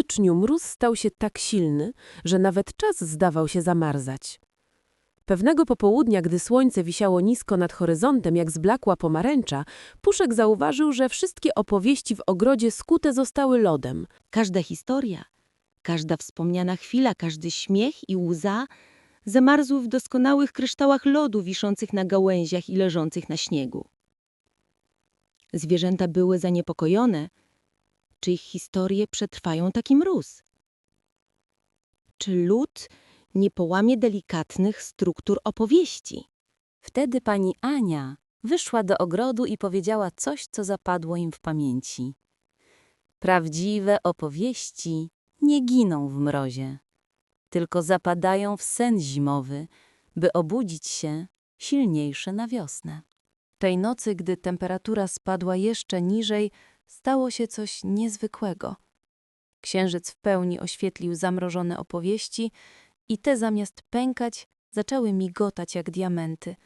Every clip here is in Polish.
styczniu mróz stał się tak silny, że nawet czas zdawał się zamarzać. Pewnego popołudnia, gdy słońce wisiało nisko nad horyzontem, jak zblakła pomarańcza, Puszek zauważył, że wszystkie opowieści w ogrodzie skute zostały lodem. Każda historia, każda wspomniana chwila, każdy śmiech i łza zamarzły w doskonałych kryształach lodu wiszących na gałęziach i leżących na śniegu. Zwierzęta były zaniepokojone, czy ich historie przetrwają taki mróz. Czy lód nie połamie delikatnych struktur opowieści? Wtedy pani Ania wyszła do ogrodu i powiedziała coś, co zapadło im w pamięci. Prawdziwe opowieści nie giną w mrozie, tylko zapadają w sen zimowy, by obudzić się silniejsze na wiosnę. Tej nocy, gdy temperatura spadła jeszcze niżej, stało się coś niezwykłego. Księżyc w pełni oświetlił zamrożone opowieści i te zamiast pękać, zaczęły migotać jak diamenty,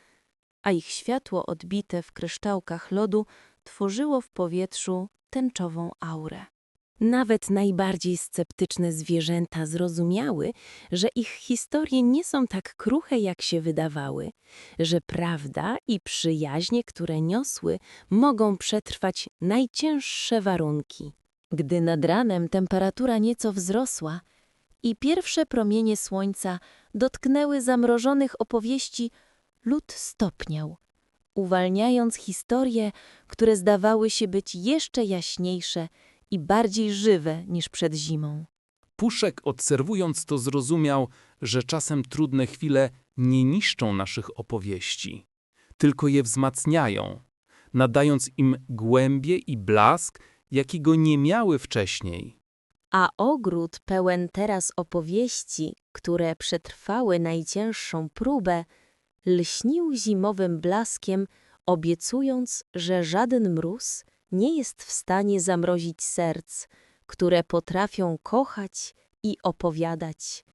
a ich światło odbite w kryształkach lodu tworzyło w powietrzu tęczową aurę. Nawet najbardziej sceptyczne zwierzęta zrozumiały, że ich historie nie są tak kruche, jak się wydawały, że prawda i przyjaźnie, które niosły, mogą przetrwać najcięższe warunki. Gdy nad ranem temperatura nieco wzrosła i pierwsze promienie słońca dotknęły zamrożonych opowieści, lód stopniał, uwalniając historie, które zdawały się być jeszcze jaśniejsze i bardziej żywe niż przed zimą. Puszek obserwując to zrozumiał, że czasem trudne chwile nie niszczą naszych opowieści, tylko je wzmacniają, nadając im głębie i blask, jakiego nie miały wcześniej. A ogród pełen teraz opowieści, które przetrwały najcięższą próbę, lśnił zimowym blaskiem, obiecując, że żaden mróz nie jest w stanie zamrozić serc, które potrafią kochać i opowiadać.